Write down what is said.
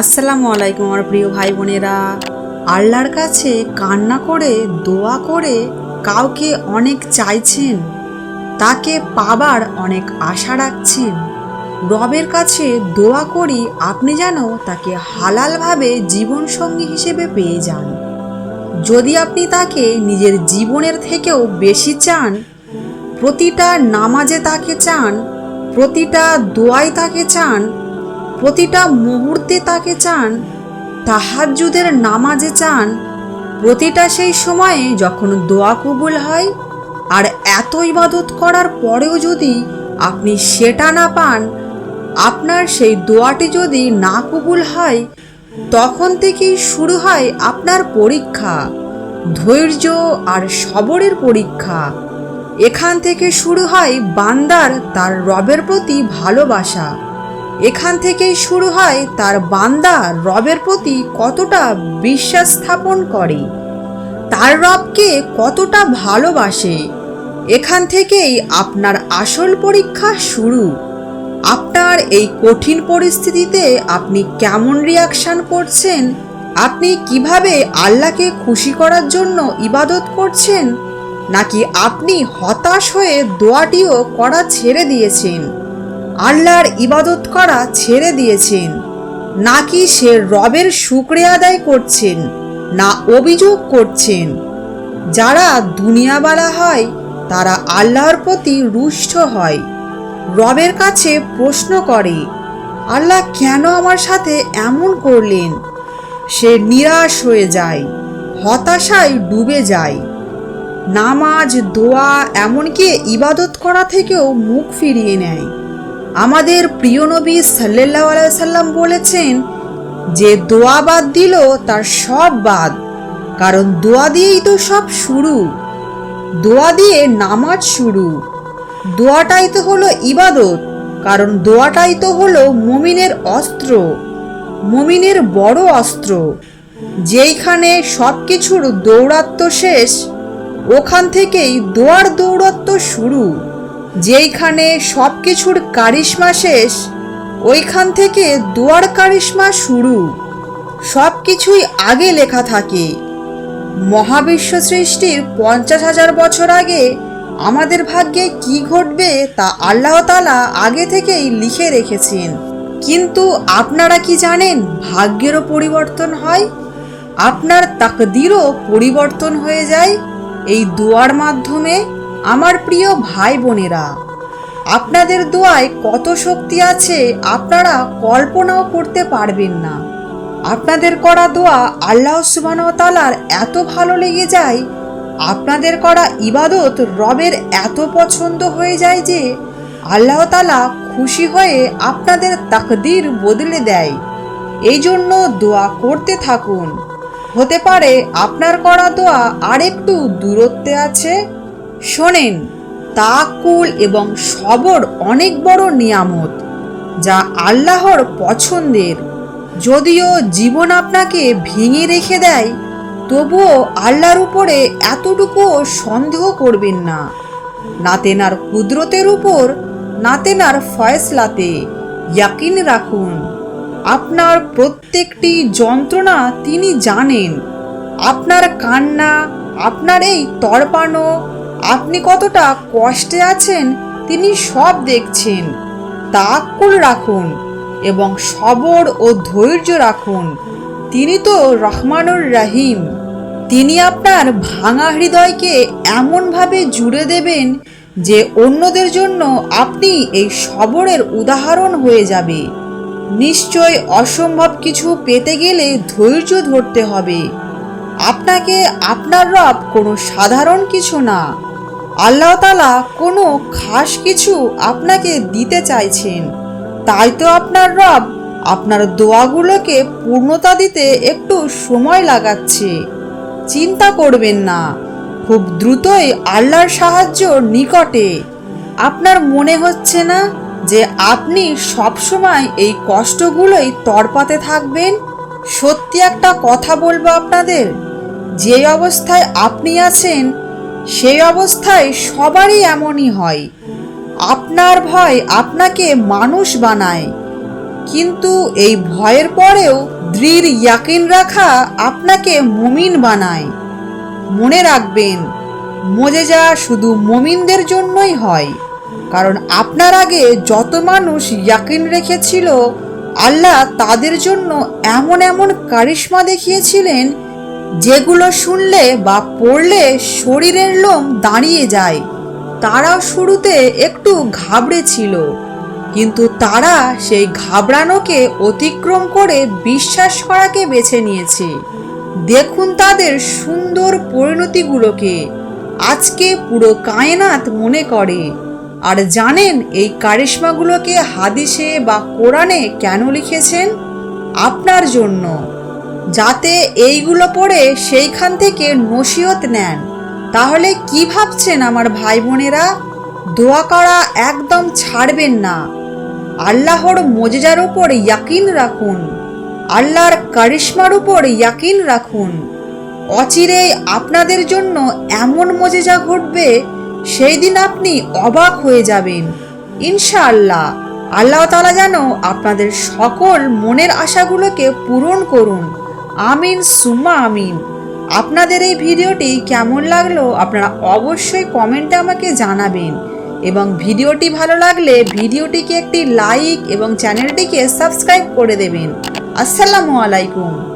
আসসালামু আলাইকুম আমার প্রিয় ভাই বোনেরা। আল্লাহর কাছে কান্না করে, দোয়া করে কাউকে অনেক চাইছেন, তাকে পাবার অনেক আশা রাখছেন। রবের কাছে দোয়া করি আপনি যেন তাকে হালালভাবে জীবনসঙ্গী হিসেবে পেয়ে যান। যদি আপনি তাকে নিজের জীবনের থেকেও বেশি চান, প্রতিটা নামাজে তাকে চান, প্রতিটা দোয়ায় তাকে চান প্রতিটা মুহূর্তে তাকে চান, তাহাজ্জুদের নামাজে চান। প্রতিটা সেই সময়ে যখন দোয়া কবুল হয়, আর এত ইবাদত করার পরেও যদি আপনি সেটা না পান, আপনার সেই দোয়াটি যদি না কবুল হয়, তখন থেকেই শুরু হয় আপনার পরীক্ষা, ধৈর্য আর সবরের পরীক্ষা। এখান থেকে শুরু হয় বান্দার তার রবের প্রতি ভালোবাসা। এখান থেকেই শুরু হয় তার বান্দা রবের প্রতি কতটা বিশ্বাস স্থাপন করে। তার রবকে কতটা ভালোবাসে। এখান থেকেই আপনার আসল পরীক্ষা শুরু। আপনার এই কঠিন পরিস্থিতিতে আপনি কেমন রিয়াকশন করছেন? আপনি কীভাবে আল্লাহকে খুশি করার জন্য ইবাদত করছেন? নাকি আপনি হতাশ হয়ে দোয়াটিও করা ছেড়ে দিয়েছেন? আল্লাহর ইবাদত করা ছেড়ে দিয়েছেন। নাকি সে রবের শুক্রে আদায় করছেন, না অভিযোগ করছেন? যারা দুনিয়াবালা হয়, তারা আল্লাহর প্রতি রুষ্ট হয়। রবের কাছে প্রশ্ন করে, আল্লাহ কেন আমার সাথে এমন করলেন? সে নিরাশ হয়ে যায়, হতাশায় ডুবে যায়। নামাজ, দোয়া, এমনকি ইবাদত করা থেকেও মুখ ফিরিয়ে নেয়। আমাদের প্রিয় নবী সাল্লাহ সাল্লাম বলেছেন যে দোয়া বাদ দিল তার সব বাদ, কারণ দোয়া দিয়েই তো সব শুরু। দোয়া দিয়ে নামাজ শুরু। দোয়াটাই তো হলো ইবাদত, কারণ দোয়াটাই তো হলো মুমিনের অস্ত্র, মুমিনের বড় অস্ত্র। যেইখানে সব কিছুর দৌরাত্ম শেষ, ওখান থেকেই দোয়ার দৌরত্ব শুরু। যেইখানে সব কিছুর কারিশ্মা শেষ, ওইখান থেকে দুয়ার কারিশ্মা শুরু। সব কিছুই আগে লেখা থাকে। মহাবিশ্ব সৃষ্টির পঞ্চাশ হাজার বছর আগে আমাদের ভাগ্যে কি ঘটবে তা আল্লাহ তালা আগে থেকেই লিখে রেখেছেন। কিন্তু আপনারা কি জানেন ভাগ্যেরও পরিবর্তন হয়? আপনার তাকদিরও পরিবর্তন হয়ে যায় এই দুয়ার মাধ্যমে? আমার প্রিয় ভাই বোনেরা আপনাদের দোয়ায় কত শক্তি আছে আপনারা কল্পনাও করতে পারবেন না। আপনাদের করা দোয়া আল্লাহ সুবাহতালার এত ভালো লেগে যায়, আপনাদের করা ইবাদত রবের এত পছন্দ হয়ে যায় যে আল্লাহ তালা খুশি হয়ে আপনাদের তাকদির বদলে দেয়। এই জন্য দোয়া করতে থাকুন। হতে পারে আপনার করা দোয়া আরেকটু দূরত্বে আছে শোনেন, তাকুল এবং সবর অনেক বড় নিয়ামত, যা আল্লাহর পছন্দের। যদিও জীবন আপনাকে ভেঙে রেখে দেয়, তবুও আল্লাহর উপরে এতটুকুও সন্দেহ করবেন না। নাতেনার কুদরতের উপর, নাতেনার ফয়সলাতে ইয়াকিন রাখুন। আপনার প্রত্যেকটি যন্ত্রণা তিনি জানেন। আপনার কান্না, আপনার এই তড়পানো আপনি কতটা কষ্টে আছেন তিনি সব দেখছেন। তাকুল রাখুন এবং সবর ও ধৈর্য রাখুন। তিনি তো রহমানুর রাহিম। তিনি আপনার ভাঙা হৃদয়কে এমনভাবে জুড়ে দেবেন যে অন্যদের জন্য আপনি এই সবরের উদাহরণ হয়ে যাবে। নিশ্চয় অসম্ভব কিছু পেতে গেলে ধৈর্য ধরতে হবে। আপনাকে আপনার রব কোনো সাধারণ কিছু না। আল্লাহ তালা কোনো খাস কিছু আপনাকে দিতে চাইছেন। তাই তো আপনার রব আপনার দোয়াগুলোকে পূর্ণতা দিতে একটু সময় লাগাচ্ছে। চিন্তা করবেন না, খুব দ্রুতই আল্লাহর সাহায্য নিকটে। আপনার মনে হচ্ছে না যে আপনি সবসময় এই কষ্টগুলোই তরপাতে থাকবেন? সত্যি একটা কথা বলব আপনাদের, যে অবস্থায় আপনি আছেন সেই অবস্থায় সবারই এমনই হয়। আপনার ভয় আপনাকে মানুষ বানায়। কিন্তু এই ভয়ের পরেও দৃঢ় ইয়াকিন রাখা আপনাকে মুমিন বানায়। মনে রাখবেন মজে মোজেজা শুধু মুমিনদের জন্যই হয়। কারণ আপনার আগে যত মানুষ ইয়াকিন রেখেছিল, আল্লাহ তাদের জন্য এমন এমন কারিশ্মা দেখিয়েছিলেন যেগুলো শুনলে বা পড়লে শরীরের লোম দাঁড়িয়ে যায় তারাও শুরুতে একটু ঘাবড়েছিল কিন্তু তারা সেই ঘাবড়ানোকে অতিক্রম করে বিশ্বাস করাকে বেছে নিয়েছে। দেখুন তাদের সুন্দর পরিণতিগুলোকে, আজকে পুরো কায়নাত মনে করে। আর জানেন এই কারিশ্মাগুলোকে হাদিসে বা কোরআনে কেন লিখেছেন? আপনার জন্য। যাতে এইগুলো পড়ে সেইখান থেকে নসিহত নেন। তাহলে কি ভাবছেন আমার ভাই বোনেরা দোয়া করা একদম ছাড়বেন না। আল্লাহর মজেজার উপর ইয়াকিন রাখুন। আল্লাহর কারিশ্মার উপর ইয়াকিন রাখুন। অচিরেই আপনাদের জন্য এমন মজেজা ঘটবে সেই দিন আপনি অবাক হয়ে যাবেন। ইনশাআল্লাহ, আল্লাহ তালা যেন আপনাদের সকল মনের আশাগুলোকে পূরণ করুন। আমিন সুমা আমিন। আপনাদের এই ভিডিওটি কেমন লাগল আপনারা অবশ্যই কমেন্টে আমাকে জানাবেন। এবং ভিডিওটি ভালো লাগলে ভিডিওটিকে একটি লাইক এবং চ্যানেলটিকে সাবস্ক্রাইব করে দেবেন। আসসালামু আলাইকুম।